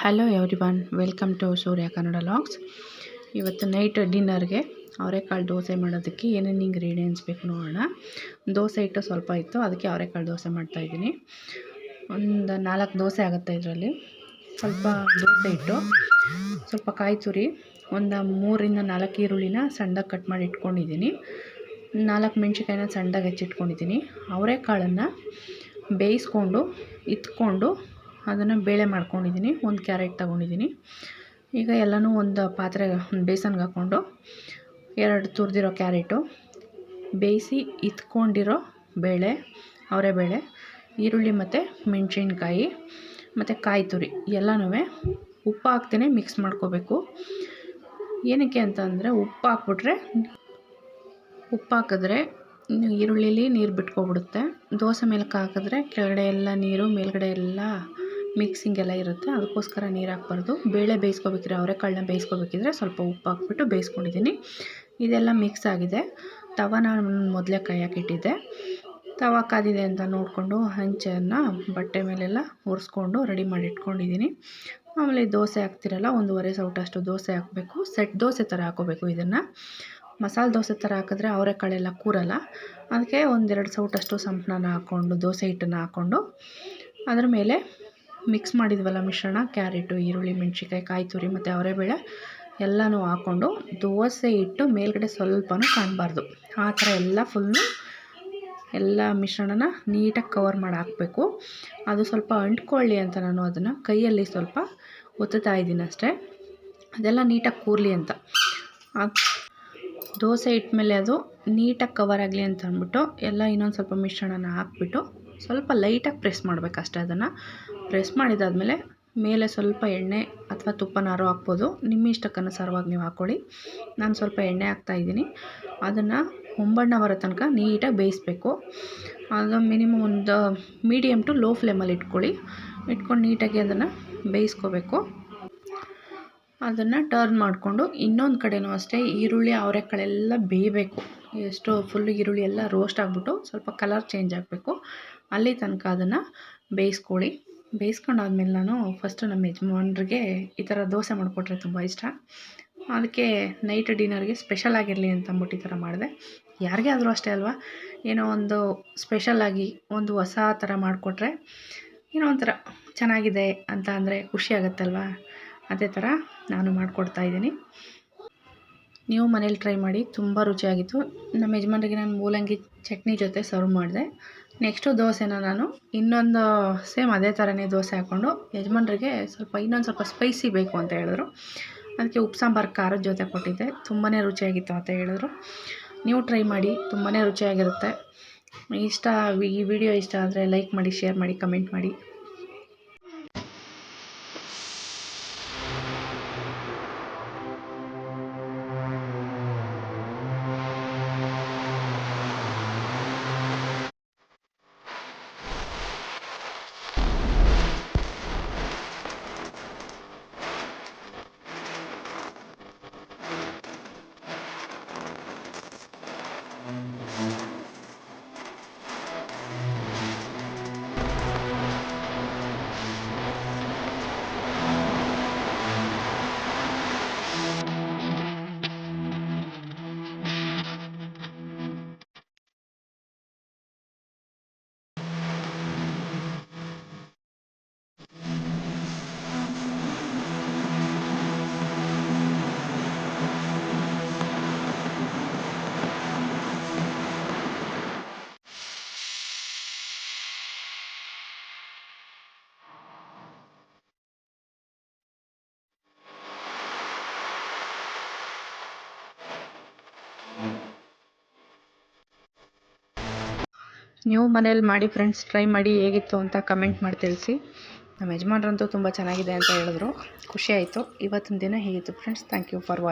Hello every one welcome to Surya Kannada logs ಇವತ್ತು night ಡಿನ್ನರ್ಗೆ ಅವರೆಕಾಳು ದೋಸೆ ಮಾಡೋದಕ್ಕೆ ಏನೇನು ಇಂಗ್ರೀಡಿಯೆಂಟ್ಸ್ ಬೇಕು ನೋಡೋಣ. ದೋಸೆ ಹಿಟ್ಟು ಸ್ವಲ್ಪ ಇತ್ತು, ಅದಕ್ಕೆ ಅವರೆಕಾಳು ದೋಸೆ ಮಾಡ್ತಾಯಿದ್ದೀನಿ ಒಂದು ನಾಲ್ಕು ದೋಸೆ ಆಗುತ್ತೆ ಇದರಲ್ಲಿ. ಸ್ವಲ್ಪ ದೋಸೆ ಹಿಟ್ಟು, ಸ್ವಲ್ಪ ಕಾಯಿ ತುರಿ, ಒಂದು ಮೂರಿಂದ ನಾಲ್ಕು ಈರುಳ್ಳಿನ ಸಣ್ಣದಾಗಿ ಕಟ್ ಮಾಡಿ ಇಟ್ಕೊಂಡಿದ್ದೀನಿ. ನಾಲ್ಕು ಮೆಣ್ಸಿನ್ಕಾಯಿನ ಸಣ್ಣದಾಗಿ ಹೆಚ್ಚಿಟ್ಕೊಂಡಿದ್ದೀನಿ. ಅವರೆಕಾಳನ್ನು ಬೇಯಿಸ್ಕೊಂಡು, ಇತ್ಕೊಂಡು ಅದನ್ನು ಬೇಳೆ ಮಾಡ್ಕೊಂಡಿದ್ದೀನಿ, ಒಂದು ಕ್ಯಾರೆಟ್ ತೊಗೊಂಡಿದ್ದೀನಿ. ಈಗ ಎಲ್ಲನೂ ಒಂದು ಪಾತ್ರೆ ಬೇಸನ್ಗೆ ಹಾಕ್ಕೊಂಡು ಎರಡು ತುರಿದಿರೋ ಕ್ಯಾರೆಟು, ಬೇಯಿಸಿ ಇತ್ಕೊಂಡಿರೋ ಬೇಳೆ, ಅವರೆಬೇಳೆ, ಈರುಳ್ಳಿ ಮತ್ತು ಮೆಣಸಿನ್ಕಾಯಿ ಮತ್ತು ಕಾಯಿ ತುರಿ ಎಲ್ಲನೂ ಉಪ್ಪು ಹಾಕ್ತೇನೆ ಮಿಕ್ಸ್ ಮಾಡ್ಕೋಬೇಕು. ಏನಕ್ಕೆ ಅಂತಂದರೆ ಉಪ್ಪು ಹಾಕ್ಬಿಟ್ರೆ, ಉಪ್ಪು ಹಾಕಿದ್ರೆ ಈರುಳ್ಳಿಲಿ ನೀರು ಬಿಟ್ಕೊಬಿಡುತ್ತೆ. ದೋಸೆ ಮೇಲಕ್ಕೆ ಹಾಕಿದ್ರೆ ಕೆಳಗಡೆ ಎಲ್ಲ ನೀರು, ಮೇಲುಗಡೆ ಎಲ್ಲ ಮಿಕ್ಸಿಂಗ್ ಎಲ್ಲ ಇರುತ್ತೆ. ಅದಕ್ಕೋಸ್ಕರ ನೀರು ಹಾಕ್ಬಾರ್ದು. ಬೇಳೆ ಬೇಯಿಸ್ಕೋಬೇಕಿದ್ರೆ ಅವರೆಕಾಳನ್ನ ಬೇಯಿಸ್ಕೋಬೇಕಿದ್ರೆ ಸ್ವಲ್ಪ ಉಪ್ಪು ಹಾಕ್ಬಿಟ್ಟು ಬೇಯಿಸ್ಕೊಂಡಿದ್ದೀನಿ. ಇದೆಲ್ಲ ಮಿಕ್ಸ್ ಆಗಿದೆ. ತವ ನಾನು ಮೊದಲೇ ಕಾಯಕ್ಕಿಟ್ಟಿದ್ದೆ ತವ ಕಾದಿದೆ ಅಂತ ನೋಡಿಕೊಂಡು ಹಂಚನ್ನು ಬಟ್ಟೆ ಮೇಲೆಲ್ಲ ಒರೆಸ್ಕೊಂಡು ರೆಡಿ ಮಾಡಿ ಇಟ್ಕೊಂಡಿದ್ದೀನಿ. ಆಮೇಲೆ ದೋಸೆ ಹಾಕ್ತಿರಲ್ಲ, ಒಂದೂವರೆ ಸೌಟಷ್ಟು ದೋಸೆ ಹಾಕಬೇಕು. ಸೆಟ್ ದೋಸೆ ಥರ ಹಾಕೋಬೇಕು ಇದನ್ನು. ಮಸಾಲೆ ದೋಸೆ ಥರ ಹಾಕಿದ್ರೆ ಅವರೆಕಾಳೆಲ್ಲ ಕೂರಲ್ಲ. ಅದಕ್ಕೆ ಒಂದೆರಡು ಸೌಟಷ್ಟು ಸಂಪ್ಳನ ಹಾಕ್ಕೊಂಡು, ದೋಸೆ ಹಿಟ್ಟನ್ನು ಹಾಕ್ಕೊಂಡು, ಅದರ ಮೇಲೆ ಮಿಕ್ಸ್ ಮಾಡಿದ್ವಲ್ಲ ಮಿಶ್ರಣ, ಕ್ಯಾರೆಟು, ಈರುಳ್ಳಿ ಮೆಣ್ಸಿಕಾಯಿ ಕಾಯಿ ತುರಿ ಮತ್ತು ಅವರೆಬೇಳೆ ಎಲ್ಲನೂ ಹಾಕ್ಕೊಂಡು ದೋಸೆ ಇಟ್ಟು ಮೇಲ್ಗಡೆ ಸ್ವಲ್ಪನೂ ಕಾಣಬಾರ್ದು. ಆ ಥರ ಎಲ್ಲ ಫುಲ್ಲು ಎಲ್ಲ ಮಿಶ್ರಣನ ನೀಟಾಗಿ ಕವರ್ ಮಾಡಿ ಹಾಕಬೇಕು. ಅದು ಸ್ವಲ್ಪ ಅಂಟ್ಕೊಳ್ಳಿ ಅಂತ ನಾನು ಅದನ್ನು ಕೈಯಲ್ಲಿ ಸ್ವಲ್ಪ ಒತ್ತುತ್ತಾ ಇದ್ದೀನಿ ಅಷ್ಟೇ. ಅದೆಲ್ಲ ನೀಟಾಗಿ ಕೂರಲಿ ಅಂತ. ದೋಸೆ ಇಟ್ಮೇಲೆ ಅದು ನೀಟಾಗಿ ಕವರ್ ಆಗಲಿ ಅಂತ ಅಂದ್ಬಿಟ್ಟು ಎಲ್ಲ ಇನ್ನೊಂದು ಸ್ವಲ್ಪ ಮಿಶ್ರಣನ ಹಾಕ್ಬಿಟ್ಟು ಸ್ವಲ್ಪ ಲೈಟಾಗಿ ಪ್ರೆಸ್ ಮಾಡಬೇಕು ಅಷ್ಟೇ ಅದನ್ನು. ಪ್ರೆಸ್ ಮಾಡಿದಾದಮೇಲೆ ಮೇಲೆ ಸ್ವಲ್ಪ ಎಣ್ಣೆ ಅಥವಾ ತುಪ್ಪನಾರು ಹಾಕ್ಬೋದು. ನಿಮ್ಮ ಇಷ್ಟಕ್ಕನುಸಾರವಾಗಿ ನೀವು ಹಾಕ್ಕೊಳ್ಳಿ. ನಾನು ಸ್ವಲ್ಪ ಎಣ್ಣೆ ಹಾಕ್ತಾಯಿದ್ದೀನಿ ಅದನ್ನು ಹೊಂಬಣ್ಣ ಬರೋ ತನಕ ನೀಟಾಗಿ ಬೇಯಿಸ್ಬೇಕು. ಅದು ಮಿನಿಮಮ್ ಒಂದು ಮೀಡಿಯಮ್ ಟು ಲೋ ಫ್ಲೇಮಲ್ಲಿ ಇಟ್ಕೊಳ್ಳಿ. ಇಟ್ಕೊಂಡು ನೀಟಾಗಿ ಅದನ್ನು ಬೇಯಿಸ್ಕೋಬೇಕು. ಅದನ್ನು ಟರ್ನ್ ಮಾಡಿಕೊಂಡು ಇನ್ನೊಂದು ಕಡೆಯೂ ಅಷ್ಟೇ ಈರುಳ್ಳಿ, ಅವರೆಕಾಳೆಲ್ಲ ಬೇಯಬೇಕು. ಎಷ್ಟು ಫುಲ್ ಈರುಳ್ಳಿ ಎಲ್ಲ ರೋಸ್ಟ್ ಆಗಿಬಿಟ್ಟು ಸ್ವಲ್ಪ ಕಲರ್ ಚೇಂಜ್ ಆಗಬೇಕು. ಅಲ್ಲಿ ತನಕ ಅದನ್ನು ಬೇಯಿಸ್ಕೊಳ್ಳಿ. ಬೇಯಿಸ್ಕೊಂಡಾದ್ಮೇಲೆ ನಾನು ಫಸ್ಟು ನಮ್ಮ ಯಜಮಾನ್ರಿಗೆ ಈ ಥರ ದೋಸೆ ಮಾಡಿಕೊಟ್ರೆ ತುಂಬ ಇಷ್ಟ. ಅದಕ್ಕೆ ನೈಟ್ ಡಿನ್ನರ್ಗೆ ಸ್ಪೆಷಲ್ ಆಗಿರಲಿ ಅಂತ ಅಂದ್ಬಿಟ್ಟು ಈ ಥರ ಮಾಡಿದೆ. ಯಾರಿಗೇ ಆದರೂ ಅಷ್ಟೇ ಅಲ್ವಾ? ಏನೋ ಒಂದು ಸ್ಪೆಷಲ್ಲಾಗಿ ಒಂದು ಹೊಸ ಥರ ಮಾಡಿಕೊಟ್ರೆ ಏನೋ ಒಂಥರ ಚೆನ್ನಾಗಿದೆ ಅಂತ ಅಂದರೆ ಖುಷಿ ಆಗುತ್ತಲ್ವ? ಅದೇ ಥರ ನಾನು ಮಾಡಿಕೊಡ್ತಾಯಿದ್ದೀನಿ ನೀವು ಮನೇಲಿ ಟ್ರೈ ಮಾಡಿ ತುಂಬ ರುಚಿಯಾಗಿತ್ತು. ನಮ್ಮ ಯಜಮಾನ್ರಿಗೆ ನಾನು ಮೂಲಂಗಿ ಚಟ್ನಿ ಜೊತೆ ಸರ್ವ್ ಮಾಡಿದೆ. ನೆಕ್ಸ್ಟು ದೋಸೆನ ನಾನು ಇನ್ನೊಂದು ಸೇಮ್ ಅದೇ ಥರನೇ ದೋಸೆ ಹಾಕ್ಕೊಂಡು ಯಜಮಾನ್ರಿಗೆ ಸ್ವಲ್ಪ ಇನ್ನೊಂದು ಸ್ವಲ್ಪ ಸ್ಪೈಸಿ ಬೇಕು ಅಂತ ಹೇಳಿದ್ರು. ಅದಕ್ಕೆ ಉಪ್ಪು, ಸಾಂಬಾರು, ಖಾರದ ಜೊತೆ ಕೊಟ್ಟಿದ್ದೆ. ತುಂಬಾ ರುಚಿಯಾಗಿತ್ತು ಅಂತ ಹೇಳಿದ್ರು. ನೀವು ಟ್ರೈ ಮಾಡಿ ತುಂಬಾ ರುಚಿಯಾಗಿರುತ್ತೆ. ಇಷ್ಟ, ಈ ವಿಡಿಯೋ ಇಷ್ಟ ಆದರೆ ಲೈಕ್ ಮಾಡಿ, ಶೇರ್ ಮಾಡಿ, ಕಮೆಂಟ್ ಮಾಡಿ. ನೀವು ಮನೇಲಿ ಮಾಡಿ ಫ್ರೆಂಡ್ಸ್ ಟ್ರೈ ಮಾಡಿ ಹೇಗಿತ್ತು ಅಂತ ಕಮೆಂಟ್ ಮಾಡಿ ತಿಳಿಸಿ. ನಮ್ಮ ಯಜಮಾನ್ರಂತೂ ತುಂಬ ಚೆನ್ನಾಗಿದೆ ಅಂತ ಹೇಳಿದ್ರು. ಖುಷಿ ಆಯಿತು. ಇವತ್ತಿನ ದಿನ ಹೇಗಿತ್ತು friends thank you for watch